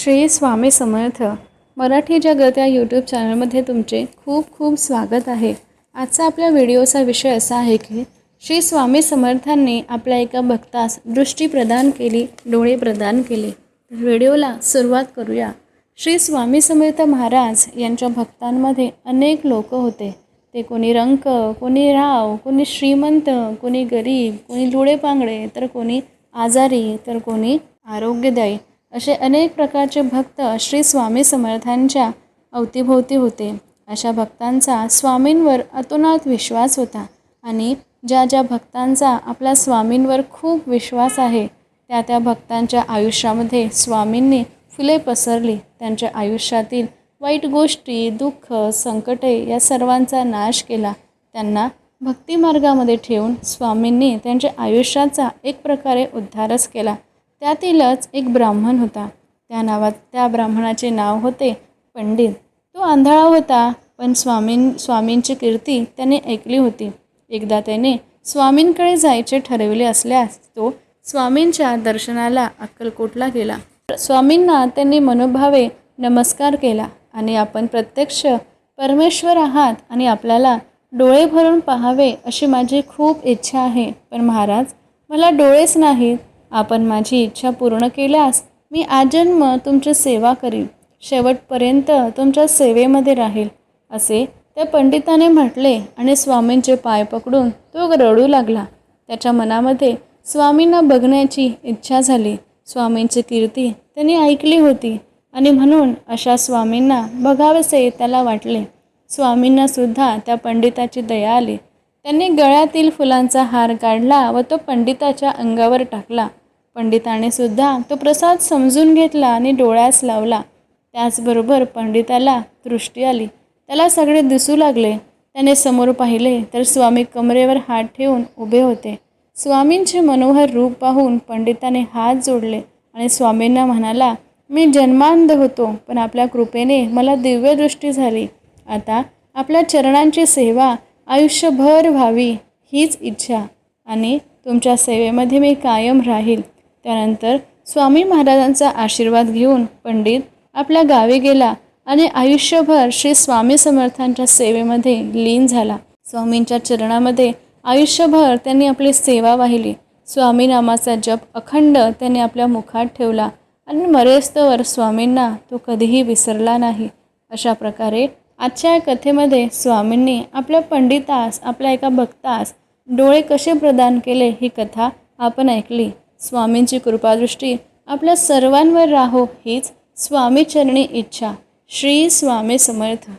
श्री स्वामी समर्थ मराठी जगत या यूट्यूब चॅनलमध्ये तुमचे खूप खूप स्वागत आहे. आजचा आपल्या व्हिडिओचा विषय असा आहे की श्री स्वामी समर्थांनी आपल्या एका भक्तास दृष्टी प्रदान केली डोळे प्रदान केले. व्हिडिओला सुरुवात करूया. श्री स्वामी समर्थ महाराज यांच्या भक्तांमध्ये अनेक लोक होते. ते कोणी रंक कोणी राव कोणी श्रीमंत कोणी गरीब कोणी लुळे पांगडे तर कोणी आजारी तर कोणी आरोग्यदायी. असे अनेक प्रकारचे भक्त श्री स्वामी समर्थांच्या अवतीभोवती होते. अशा भक्तांचा स्वामींवर अतोनात विश्वास होता आणि ज्या ज्या भक्तांचा आपल्या स्वामींवर खूप विश्वास आहे त्या त्या भक्तांच्या आयुष्यामध्ये स्वामींनी फुले पसरली. त्यांच्या आयुष्यातील वाईट गोष्टी दुःख संकटे या सर्वांचा नाश केला. त्यांना भक्तिमार्गामध्ये ठेवून स्वामींनी त्यांच्या आयुष्याचा एक प्रकारे उद्धारच केला. त्यातीलच एक ब्राह्मण होता. त्या नावात त्या ब्राह्मणाचे नाव होते पंडित. तो आंधळा होता पण स्वामीं स्वामींची कीर्ती त्याने ऐकली होती. एकदा त्याने स्वामींकडे जायचे ठरविले असल्यास तो स्वामींच्या दर्शनाला अक्कलकोटला गेला. स्वामींना त्यांनी मनोभावे नमस्कार केला आणि आपण प्रत्यक्ष परमेश्वर आहात आणि आपल्याला डोळे भरून पाहावे अशी माझी खूप इच्छा आहे. पण महाराज मला डोळेच नाहीत. आपण माझी इच्छा पूर्ण केल्यास मी आजन्म तुमची सेवा करीन. शेवटपर्यंत तुमच्या सेवेमध्ये राहील असे त्या पंडिताने म्हटले आणि स्वामींचे पाय पकडून तो रडू लागला. त्याच्या मनामध्ये स्वामींना बघण्याची इच्छा झाली. स्वामींची कीर्ती त्यांनी ऐकली होती आणि म्हणून अशा स्वामींना बघावेसे त्याला वाटले. स्वामींना सुद्धा त्या पंडिताची दया आली. त्यांनी गळ्यातील फुलांचा हार काढला व तो पंडिताच्या अंगावर टाकला. पंडिताने सुद्धा तो प्रसाद समजून घेतला आणि डोळ्यास लावला. त्याचबरोबर पंडिताला दृष्टी आली. त्याला सगळे दिसू लागले. त्याने समोर पाहिले तर स्वामी कमरेवर हात ठेवून उभे होते. स्वामींचे मनोहर रूप पाहून पंडिताने हात जोडले आणि स्वामींना म्हणाला मी जन्मांध होतो पण आपल्या कृपेने मला दिव्यदृष्टी झाली. आता आपल्या चरणांची सेवा आयुष्यभर व्हावी हीच इच्छा आणि तुमच्या सेवेमध्ये मी कायम राहील. त्यानंतर स्वामी महाराजांचा आशीर्वाद घेऊन पंडित आपल्या गावी गेला आणि आयुष्यभर श्री स्वामी समर्थांच्या सेवेमध्ये लीन झाला. स्वामींच्या चरणामध्ये आयुष्यभर त्यांनी आपली सेवा वाहिली. स्वामी नामाचा जप अखंड त्यांनी आपल्या मुखात ठेवला आणि मरेस्तवर स्वामींना तो कधीही विसरला नाही. अशा प्रकारे आजच्या या कथेमध्ये स्वामींनी आपल्या पंडितास आपल्या एका भक्तास डोळे कसे प्रदान केले ही कथा आपण ऐकली. स्वामींची कृपादृष्टी आपल्या सर्वांवर राहो हीच स्वामीचरणी इच्छा. श्री स्वामी समर्थ.